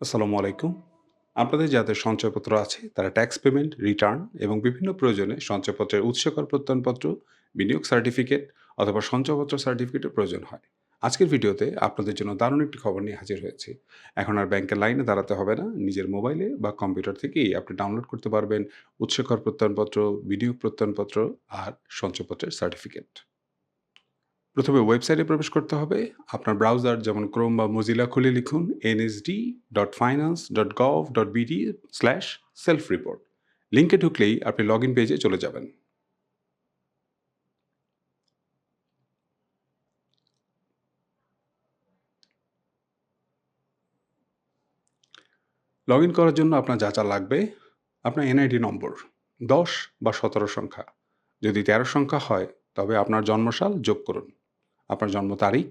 আসসালামু আলাইকুম। আপনাদের যাদের সঞ্চয়পত্র আছে তারা ট্যাক্স পেমেন্ট, রিটার্ন এবং বিভিন্ন প্রয়োজনে সঞ্চয়পত্রের উৎসকর প্রত্যয়নপত্র, বিনিয়োগ সার্টিফিকেট অথবা সঞ্চয়পত্র সার্টিফিকেটের প্রয়োজন হয়। আজকের ভিডিওতে আপনাদের জন্য দারুণ একটি খবর নিয়ে হাজির হয়েছে এখন আর ব্যাংকের লাইনে দাঁড়াতে হবে না। নিজের মোবাইলে বা কম্পিউটার থেকেই আপনি ডাউনলোড করতে পারবেন উৎসকর প্রত্যয়নপত্র, বিনিয়োগ প্রত্যয়নপত্র আর সঞ্চয়পত্রের সার্টিফিকেট। প্রথমে ওয়েবসাইটে প্রবেশ করতে হবে। আপনার ব্রাউজার যেমন ক্রোম বা মজিলা খুলে লিখুন NSD dot finance dot gov dot BD slash self report লিংকে ঢুকলেই আপনি লগ ইন পেজে চলে যাবেন। লগ ইন করার জন্য আপনার যা, যা লাগবে আপনার এনআইডি নম্বর ১০ বা ১৭ সংখ্যা। যদি ১৩ সংখ্যা হয় তবে আপনার জন্মসাল যোগ করুন। আপনার জন্ম তারিখ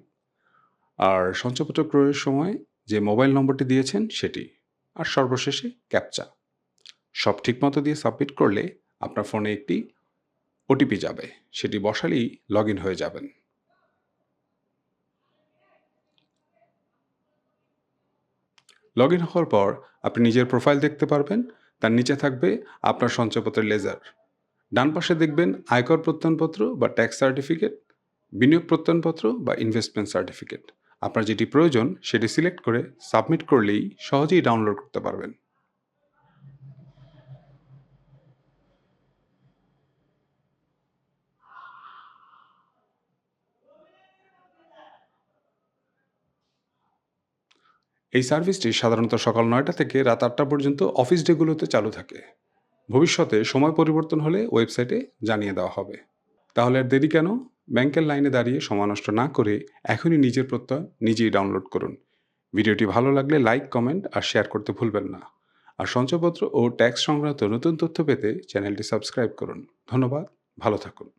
আর সঞ্চয়পত্র ক্রয়ের সময় যে মোবাইল নম্বরটি দিয়েছেন সেটি আর সর্বশেষে ক্যাপচা। সব ঠিকমতো দিয়ে সাবমিট করলে আপনার ফোনে একটি ওটিপি যাবে। সেটি বসালেই লগ হয়ে যাবেন। লগ ইন হওয়ার পর আপনি নিজের প্রোফাইল দেখতে পারবেন। তার নিচে থাকবে আপনার সঞ্চয়পত্রের লেজার ডান পাশে দেখবেন আয়কর প্রত্যয়নপত্র বা ট্যাক্স সার্টিফিকেট বিনিয়োগ প্রত্যয়নপত্র বা ইনভেস্টমেন্ট সার্টিফিকেট আপনার যেটি প্রয়োজন, সেটি সিলেক্ট করে সাবমিট করলেই সহজেই ডাউনলোড করতে পারবেন। এই সার্ভিসটি সাধারণত সকাল নয়টা থেকে রাত আটটা পর্যন্ত অফিস ডেগুলোতে চালু থাকে। ভবিষ্যতে সময় পরিবর্তন হলে ওয়েবসাইটে জানিয়ে দেওয়া হবে। তাহলে আর দেরি কেন? ব্যাংকের লাইনে দাঁড়িয়ে সময় নষ্ট না করে এখনই নিজের প্রত্যয় নিজেই ডাউনলোড করুন। ভিডিওটি ভালো লাগলে লাইক কমেন্ট আর শেয়ার করতে ভুলবেন না। আর সঞ্চয়পত্র ও ট্যাক্স সংক্রান্ত নতুন তথ্য পেতে চ্যানেলটি সাবস্ক্রাইব করুন। ধন্যবাদ, ভালো থাকুন।